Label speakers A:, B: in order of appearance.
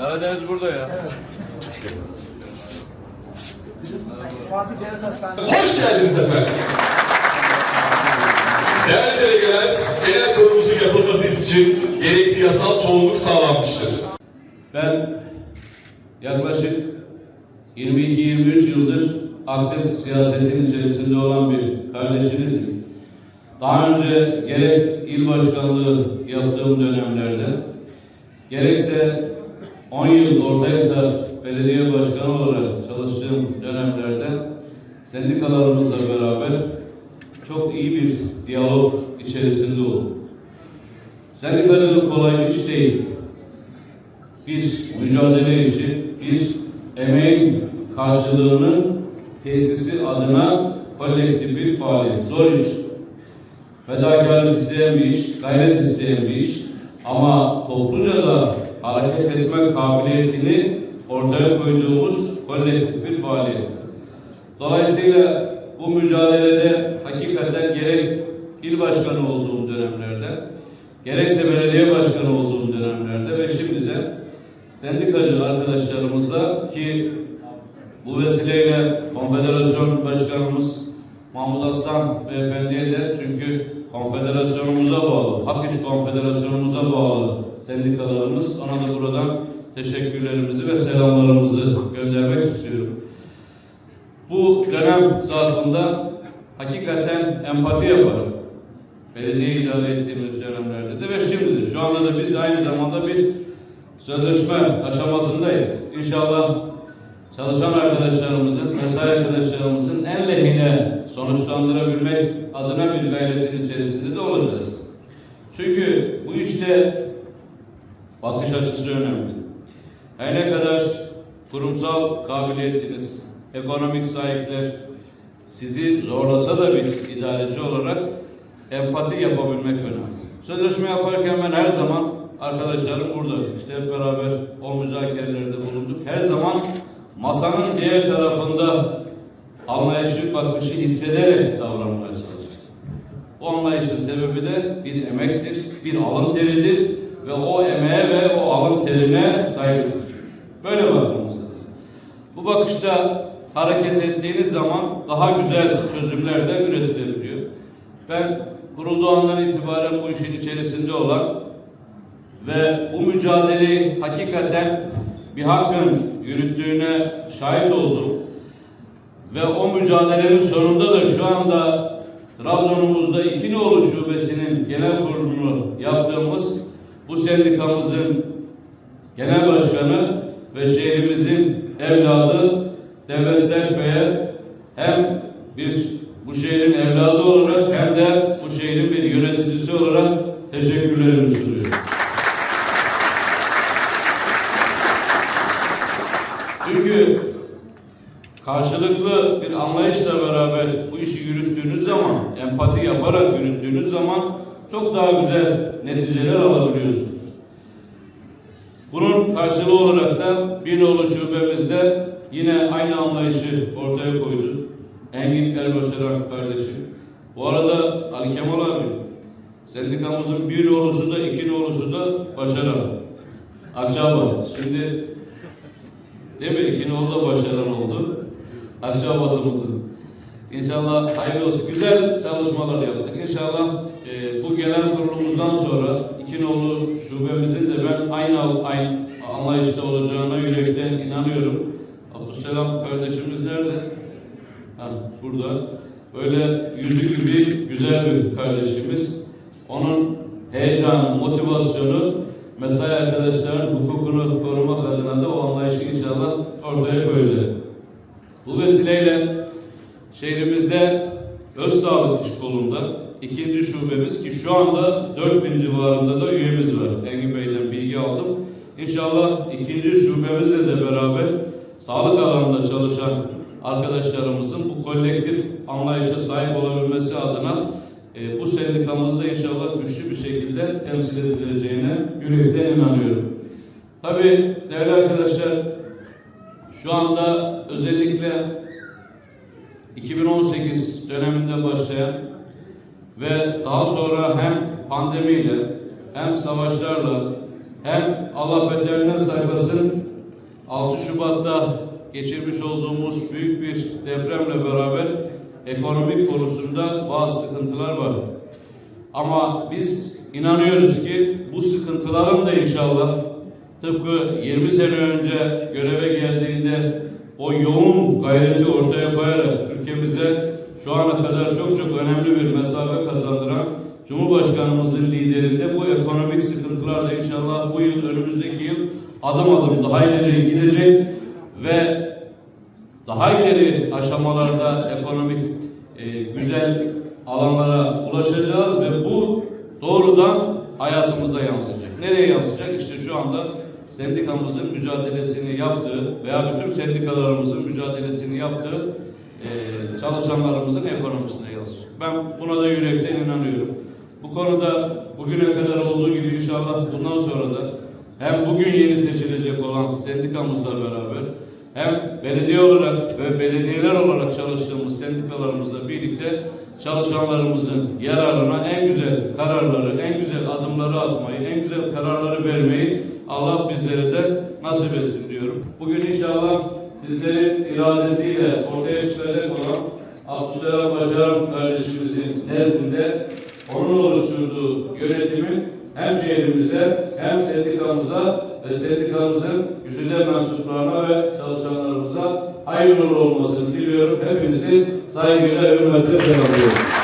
A: Karadeniz burada ya.
B: Hastanesi.
C: Hoş geldiniz efendim. Değerli delegeler, genel kurulumuzun yapılması için gerekli yasal çoğunluk sağlanmıştır.
A: Ben yaklaşık 22-23 yıldır aktif siyasetin içerisinde olan bir kardeşinizim. Daha önce gerek il başkanlığı yaptığım dönemlerde, gerekse 10 yıl Ortahisar Belediye Başkanı olarak çalıştığım dönemlerde sendikalarımızla beraber çok iyi bir diyalog içerisinde olduk. Sendikacılık kolay bir iş değil bir mücadele işi, bir emeğin karşılığının tesisi adına kolektif bir faaliyet. Zor iş. Fedakarlık isteyen bir iş, gayret isteyen bir iş. Ama topluca da hareket etme kabiliyetini ortaya koyduğumuz kolektif bir faaliyet. Dolayısıyla bu mücadelede hakikaten gerek il başkanı olduğum dönemlerde, gerekse belediye başkanı olduğum dönemlerde ve şimdi de sendikacı arkadaşlarımızla ki bu vesileyle konfederasyon başkanımız Mahmut Aslan beyefendiye de çünkü konfederasyonumuza bağlı, Hak konfederasyonumuza bağlı sendikalarımız ona da buradan teşekkürlerimizi ve selamlarımızı göndermek istiyorum. Bu dönem zarfında hakikaten empati yaparak belediye idare ettiğimiz dönemlerde de ve şimdi de şu anda da biz aynı zamanda bir sözleşme aşamasındayız. İnşallah çalışan arkadaşlarımızın, mesai arkadaşlarımızın en lehine sonuçlandırabilmek adına bir gayretin içerisinde de olacağız. Çünkü bu işte bakış açısı önemli. Her ne kadar kurumsal kabiliyetiniz, ekonomik sahipler sizi zorlasa da bir idareci olarak empati yapabilmek önemli. Sözleşme yaparken ben her zaman arkadaşlarım burada. İşte hep beraber o müzakerelerde bulunduk. Her zaman masanın diğer tarafında anlayışı, bakışı hissederek davranmaya çalıştık. Bu anlayışın sebebi de bir emektir, bir alın teridir ve o emeğe ve o alın terine saygıdır. Böyle bakmamız. Bu bakışta hareket ettiğiniz zaman daha güzel çözümler de üretilebiliyor. Ben kurulduğu andan itibaren bu işin içerisinde olan ve bu mücadeleyi hakikaten bir hakkın yürüttüğüne şahit oldum. Ve o mücadelenin sonunda da şu anda Trabzon'umuzda iki nolu şubesinin genel kurulunu yaptığımız bu sendikamızın genel başkanı ve şehrimizin evladı Devlet Selpe'ye hem bir bu şehrin evladı olarak hem de bu şehrin bir yöneticisi olarak teşekkürlerimi sunuyorum. Çünkü karşılıklı bir anlayışla beraber bu işi yürüttüğünüz zaman, empati yaparak yürüttüğünüz zaman çok daha güzel neticeler alabiliyorsunuz. Bunun karşılığı olarak da Binoğlu şubemizde yine aynı anlayışı ortaya koydu. Engin Erbaşaran kardeşim. Bu arada Ali Kemal abi, sendikamızın bir nolusu da iki nolusu da başaran. Akçabat. Şimdi Değil mi? İki nolu da başaran oldu. Akçabat'ımızın. İnşallah hayırlı olsun. Güzel çalışmalar yaptık. İnşallah e, bu genel kurulumuzdan sonra iki nolu şubemizin de ben aynı, aynı anlayışta olacağına yürekten inanıyorum. Abdüsselam kardeşimiz nerede? Ha, burada. Böyle yüzü gibi güzel bir kardeşimiz. Onun heyecanı, motivasyonu mesai arkadaşların hukukunu korumak adına da o anlayışı inşallah ortaya koyacak. Bu vesileyle şehrimizde öz sağlık iş kolunda ikinci şubemiz ki şu anda 4000 civarında da üyemiz var. Engin Bey'den bilgi aldım. İnşallah ikinci şubemizle de beraber sağlık alanında çalışan arkadaşlarımızın bu kolektif anlayışa sahip olabilmesi adına e, bu sendikamızda inşallah güçlü bir şekilde temsil edileceğine yürekten inanıyorum. Tabii değerli arkadaşlar şu anda özellikle 2018 döneminde başlayan ve daha sonra hem pandemiyle hem savaşlarla hem Allah beterinden saklasın 6 Şubat'ta geçirmiş olduğumuz büyük bir depremle beraber ekonomik konusunda bazı sıkıntılar var. Ama biz inanıyoruz ki bu sıkıntıların da inşallah tıpkı 20 sene önce göreve geldiğinde o yoğun gayreti ortaya koyarak ülkemize şu ana kadar çok çok önemli bir mesafe kazandıran Cumhurbaşkanımızın liderinde bu ekonomik sıkıntılar da inşallah bu yıl önümüzdeki yıl adım adım daha ileri gidecek ve daha ileri aşamalarda ekonomik e, güzel alanlara ulaşacağız ve bu doğrudan hayatımıza yansıyacak. Nereye yansıyacak? İşte şu anda sendikamızın mücadelesini yaptığı veya bütün sendikalarımızın mücadelesini yaptığı e, çalışanlarımızın ekonomisine yansıyacak. Ben buna da yürekten inanıyorum. Bu konuda bugüne kadar olduğu gibi inşallah bundan sonra da hem bugün yeni seçilecek olan sendikamızla beraber hem belediye olarak ve belediyeler olarak çalıştığımız sendikalarımızla birlikte çalışanlarımızın yararına en güzel kararları, en güzel adımları atmayı, en güzel kararları vermeyi Allah bizlere de nasip etsin diyorum. Bugün inşallah sizlerin iradesiyle ortaya çıkacak olan Abdüselam Başaran kardeşimizin nezdinde onun oluşturduğu yönetimin hem şehrimize hem sendikamıza ve sendikamızın güzide mensuplarına ve çalışanlarımıza hayırlı olmasını diliyorum. Hepinizi saygıyla, hürmetle selamlıyorum.